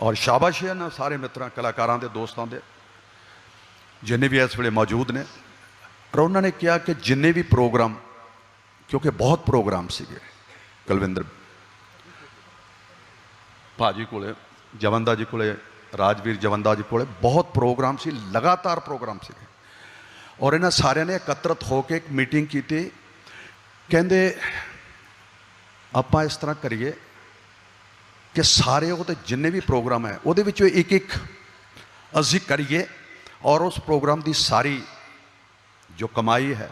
ਔਰ ਸ਼ਾਬਾਸ਼ ਹੈ ਨਾ ਸਾਰੇ ਮਿੱਤਰਾਂ, ਕਲਾਕਾਰਾਂ ਦੇ, ਦੋਸਤਾਂ ਦੇ। ਜਿੰਨੇ ਵੀ ਇਸ ਵੇਲੇ ਮੌਜੂਦ ਨੇ ਔਰ ਉਹਨਾਂ ਨੇ ਕਿਹਾ ਕਿ ਜਿੰਨੇ ਵੀ ਪ੍ਰੋਗਰਾਮ, ਕਿਉਂਕਿ ਬਹੁਤ ਪ੍ਰੋਗਰਾਮ ਸੀਗੇ, ਕੁਲਵਿੰਦਰ। ਭਾਜੀ ਕੋਲੇ, ਜਵੰਦਾ ਜੀ ਕੋਲੇ, ਰਾਜਵੀਰ ਜਵੰਦਾ ਜੀ ਕੋਲੇ ਬਹੁਤ ਪ੍ਰੋਗਰਾਮ ਸੀ, ਲਗਾਤਾਰ ਪ੍ਰੋਗਰਾਮ ਸੀਗੇ। ਔਰ ਇਹਨਾਂ ਸਾਰਿਆਂ ਨੇ ਇਕੱਤਰਤ ਹੋ ਕੇ ਇੱਕ ਮੀਟਿੰਗ ਕੀਤੀ। ਕਹਿੰਦੇ, ਆਪਾਂ ਇਸ ਤਰ੍ਹਾਂ ਕਰੀਏ ਕਿ ਸਾਰੇ ਉਹਦੇ ਜਿੰਨੇ ਵੀ ਪ੍ਰੋਗਰਾਮ ਹੈ, ਉਹਦੇ ਵਿੱਚੋਂ ਇੱਕ ਇੱਕ ਅਸੀਂ ਕਰੀਏ ਔਰ ਉਸ ਪ੍ਰੋਗਰਾਮ ਦੀ ਸਾਰੀ ਜੋ ਕਮਾਈ ਹੈ,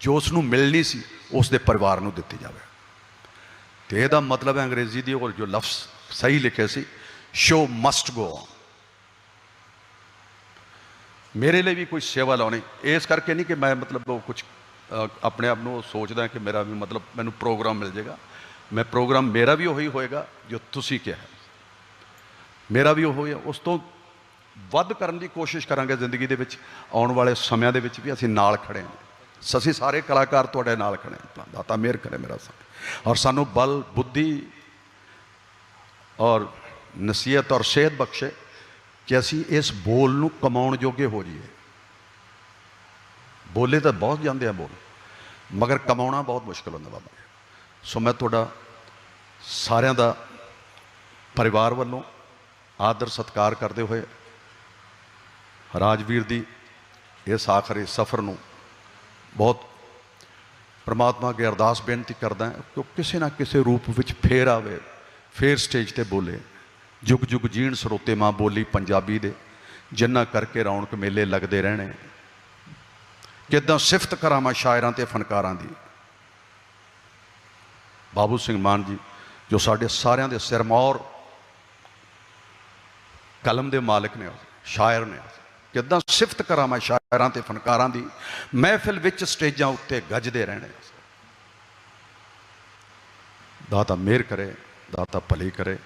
ਜੋ ਉਸ ਨੂੰ ਮਿਲਣੀ ਸੀ ਉਸ ਦੇ ਪਰਿਵਾਰ ਨੂੰ ਦਿੱਤੀ ਜਾਵੇ। ਤੇ ਇਹਦਾ ਮਤਲਬ ਹੈ ਅੰਗਰੇਜ਼ੀ ਦੀ ਉਹ ਜੋ ਲਫ਼ਜ਼ ਸਹੀ ਲਿਖੇ ਸੀ ਸ਼ੋ ਮਸਟ ਗੋ ਔਨ ਮੇਰੇ ਲਈ ਵੀ ਕੋਈ ਸੇਵਾ ਲਾਉਣੀ, ਇਸ ਕਰਕੇ ਨਹੀਂ ਕਿ ਮੈਂ ਮਤਲਬ ਉਹ ਕੁਝ ਆਪਣੇ ਆਪ ਨੂੰ ਸੋਚਦਾ ਕਿ ਮੇਰਾ ਵੀ ਮਤਲਬ ਮੈਨੂੰ ਪ੍ਰੋਗਰਾਮ ਮਿਲ ਜਾਏਗਾ ਮੈਂ ਪ੍ਰੋਗਰਾਮ ਮੇਰਾ ਵੀ ਉਹੀ ਹੋਏਗਾ ਜੋ ਤੁਸੀਂ ਕਿਹਾ ਮੇਰਾ ਵੀ ਉਹ ਹੋਇਆ ਉਸ ਤੋਂ ਵੱਧ ਕਰਨ ਦੀ ਕੋਸ਼ਿਸ਼ ਕਰਾਂਗੇ ਜ਼ਿੰਦਗੀ ਦੇ ਵਿੱਚ। ਆਉਣ ਵਾਲੇ ਸਮਿਆਂ ਦੇ ਵਿੱਚ ਵੀ ਅਸੀਂ ਨਾਲ ਖੜੇ ਹਾਂ। ਅਸੀਂ ਸਾਰੇ ਕਲਾਕਾਰ ਤੁਹਾਡੇ ਨਾਲ ਖੜੇ ਹਾਂ। ਦਾਤਾ ਮਿਹਰ ਕਰੇ ਮੇਰਾ ਸਾਥ। ਔਰ ਸਾਨੂੰ ਬਲ, ਬੁੱਧੀ ਔਰ ਨਸੀਹਤ ਔਰ ਸਿਹਤ ਬਖਸ਼ੇ ਕਿ ਅਸੀਂ ਇਸ ਬੋਲ ਨੂੰ ਕਮਾਉਣ ਜੋਗੇ ਹੋ ਜਾਈਏ। ਬੋਲੇ ਤਾਂ ਬਹੁਤ ਜਾਂਦੇ ਆ ਬੋਲ, ਮਗਰ ਕਮਾਉਣਾ ਬਹੁਤ ਮੁਸ਼ਕਲ ਹੁੰਦਾ ਬਾਬਾ। ਜੀ। ਸੋ ਮੈਂ ਤੁਹਾਡਾ ਸਾਰਿਆਂ ਦਾ ਪਰਿਵਾਰ ਵੱਲੋਂ ਆਦਰ ਸਤਿਕਾਰ ਕਰਦੇ ਹੋਏ ਰਾਜਵੀਰ ਦੀ ਇਸ ਆਖਰੀ ਸਫ਼ਰ ਨੂੰ ਬਹੁਤ ਪ੍ਰਮਾਤਮਾ ਅੱਗੇ ਅਰਦਾਸ ਬੇਨਤੀ ਕਰਦਾ ਕਿ ਉਹ ਕਿਸੇ ਨਾ ਕਿਸੇ ਰੂਪ ਵਿੱਚ ਫੇਰ ਆਵੇ, ਫੇਰ ਸਟੇਜ ਤੇ ਬੋਲੇ। ਜੁਗ ਜੁਗ ਜੀਣ ਸਰੋਤੇ ਮਾਂ ਬੋਲੀ ਪੰਜਾਬੀ ਦੇ, ਜਿੰਨਾ ਕਰਕੇ ਰੌਣਕ ਮੇਲੇ ਲੱਗਦੇ ਰਹਿਣੇ। ਕਿਦਾਂ ਸਿਫਤ ਕਰਾਂ ਮੈਂ ਸ਼ਾਇਰਾਂ ਤੇ ਫਨਕਾਰਾਂ ਦੀ। ਬਾਬੂ ਸਿੰਘ ਮਾਨ ਜੀ, ਜੋ ਸਾਡੇ ਸਾਰਿਆਂ ਦੇ ਸਿਰਮੌਰ ਕਲਮ ਦੇ ਮਾਲਕ ਨੇ, ਸ਼ਾਇਰ ਨੇ। ਕਿਦਾਂ ਸਿਫਤ ਕਰਾਂ ਮੈਂ ਸ਼ਾਇਰਾਂ ਤੇ ਫਨਕਾਰਾਂ ਦੀ, ਮਹਿਫਿਲ ਵਿੱਚ ਸਟੇਜਾਂ ਉੱਤੇ ਗੱਜਦੇ ਰਹਿਣੇ। ਦਾਤਾ ਮਿਹਰ ਕਰੇ, ਦਾਤਾ ਭਲੀ ਕਰੇ।